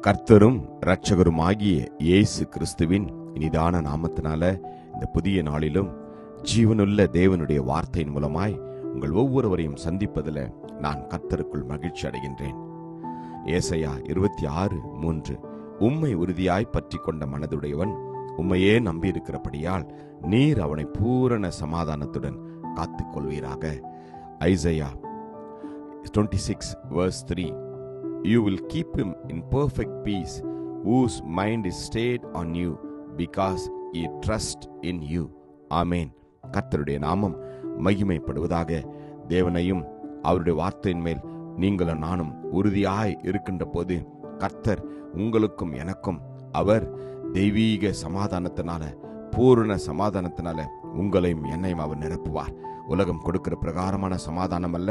கர்த்தரும் இரட்சகருமாகிய இயேசு கிறிஸ்துவின் இனிதான நாமத்தினால இந்த புதிய நாளிலும் ஜீவனுள்ள தேவனுடைய வார்த்தையின் மூலமாய் உங்கள் ஒவ்வொருவரையும் சந்திப்பதில் நான் கர்த்தருக்குள் மகிழ்ச்சி அடைகின்றேன். ஏசையா இருபத்தி ஆறு மூன்று. உம்மை உறுதியாய் பற்றி கொண்ட மனதுடையவன் உம்மையே நம்பியிருக்கிறபடியால் நீர் அவனை பூரண சமாதானத்துடன் காத்துக்கொள்வீராக. Isaiah twenty six verse three you will keep him in perfect peace whose mind is stayed on you because he trust in you amen கர்த்தருடைய நாமம் மகிமைப்படுவதாக தேவனையும் அவருடைய வார்த்தையின் மேல் நீங்களும் நானும் உறுதியாய் இருக்கின்ற போது கர்த்தர் உங்களுக்கும் எனக்கும் அவர் தெய்வீக சமாதானத்தினால பூரண சமாதானத்தினால உங்களையும் என்னையும் அவர் நிரப்புவார். உலகம் கொடுக்கிற பிரகாரமான சமாதானம் அல்ல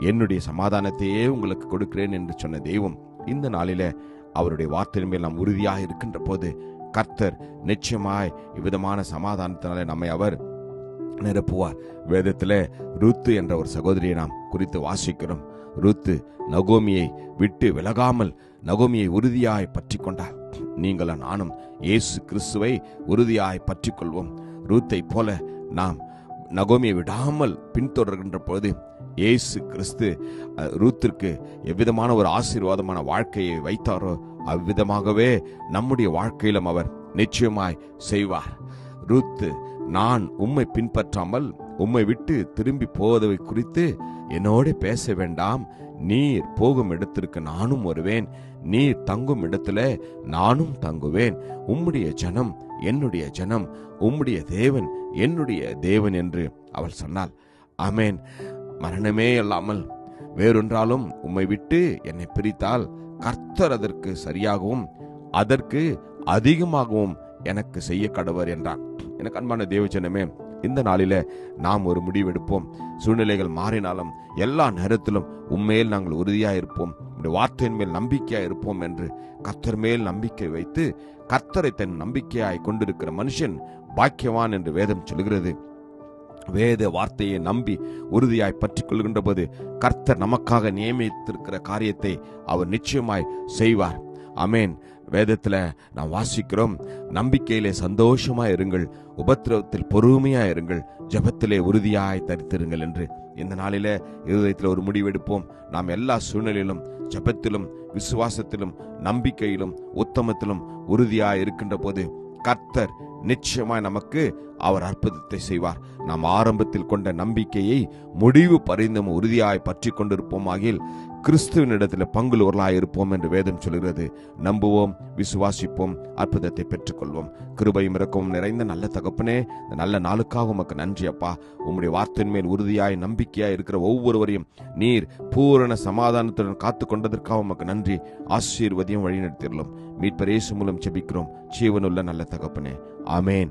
என்னுடைய சமாதானத்தையே உங்களுக்கு கொடுக்கிறேன் என்று சொன்ன தெய்வம் இந்த நாளில அவருடைய வார்த்தையின் மேல் நாம் உறுதியாக இருக்கின்ற போது கர்த்தர் நிச்சயமாய் இவ்விதமான சமாதானத்தினாலே நம்மை அவர் நிரப்புவார். வேதத்தில் ருத்து என்ற ஒரு சகோதரியை நாம் குறித்து வாசிக்கிறோம். ருத்து நகோமியை விட்டு விலகாமல் நகோமியை உறுதியாய் பற்றி கொண்டார் நீங்களும் நானும் இயேசு கிறிஸ்துவை உறுதியாய் பற்றி கொள்வோம் ரூத்தை போல நாம் நகோமியை விடாமல் பின்தொடர்கின்ற பொழுது இயேசு கிறிஸ்து ரூத்திற்கு எவ்விதமான ஒரு ஆசீர்வாதமான வாழ்க்கையை வைத்தாரோ அவ்விதமாகவே நம்முடைய வாழ்க்கையிலும் அவர் நிச்சயமாய் செய்வார். ரூத்து நான் உம்மை பின்பற்றாமல் உம்மை விட்டு திரும்பி போவதை குறித்து என்னோட பேச வேண்டாம். நீர் போகும் இடத்திற்கு நானும் வருவேன். நீர் தங்கும் இடத்துல நானும் தங்குவேன். உம்முடைய ஜனம் என்னுடைய ஜனம் உம்முடைய தேவன் என்னுடைய தேவன் என்று அவள் சொன்னாள். அமேன் மரணமே அல்லாமல் வேறொன்றாலும் உம்மை விட்டு என்னை பிரித்தால் கர்த்தர் அதற்கு சரியாகவும் அதற்கு அதிகமாகவும் எனக்கு செய்ய கடவர் என்றான். எனக்கு அன்பான தேவஜனமே இந்த நாளில நாம் ஒரு முடிவெடுப்போம். சூழ்நிலைகள் மாறினாலும் எல்லா நேரத்திலும் உண்மையில் நாங்கள் உறுதியாக இருப்போம் உம்முடைய வார்த்தையின் மேல் நம்பிக்கையாக இருப்போம் என்று கர்த்தர் மேல் நம்பிக்கை வைத்து கர்த்தரை தன் நம்பிக்கையாய் கொண்டிருக்கிற மனுஷன் பாக்கியவான் என்று வேதம் சொல்கிறது வேத வார்த்தையை நம்பி உறுதியாய் பற்றிக் கொள்கின்ற போது கர்த்தர் நமக்காக நியமித்திருக்கிற காரியத்தை அவர் நிச்சயமாய் செய்வார். அமேன் வேதத்தில் நாம் வாசிக்கிறோம் நம்பிக்கையிலே சந்தோஷமாக இருங்கள் உபத்திரவத்தில் பொறுமையாக இருங்கள் ஜெபத்திலே உறுதியாய் தரித்திருங்கள் என்று இந்த நாளில இருதயத்தில் ஒரு முடிவெடுப்போம் நாம் எல்லா சூழ்நிலையிலும் ஜெபத்திலும் விசுவாசத்திலும் நம்பிக்கையிலும் உத்தமத்திலும் உறுதியாய் இருக்கின்ற போது கர்த்தர் நிச்சயமாய் நமக்கு அவர் அற்புதத்தை செய்வார். நாம் ஆரம்பத்தில் கொண்ட நம்பிக்கையை முடிவு பரிந்தும் உறுதியாய் பற்றி கொண்டிருப்போம். ஆகில் கிறிஸ்துவனிடத்தில் பங்குள்ளவர்களாய் இருப்போம் என்று வேதம் சொல்கிறது. நம்புவோம் விசுவாசிப்போம் அற்புதத்தை பெற்றுக்கொள்வோம். கிருபையும் இறக்கவும் நிறைந்த நல்ல தகப்பனே இந்த நல்ல நாளுக்காக உமக்கு நன்றி அப்பா. உம்முடைய வார்த்தையின் மேல் உறுதியாய் நம்பிக்கையாய் இருக்கிற ஒவ்வொருவரையும் நீர் பூரண சமாதானத்துடன் காத்து கொண்டதற்காக உமக்கு நன்றி. ஆசீர்வதியும் வழிநடத்திடலாம் மீட்பரேசு மூலம் ஜெபிக்கிறோம். ஜீவனுள்ள நல்ல தகப்பனே. ஆமேன்.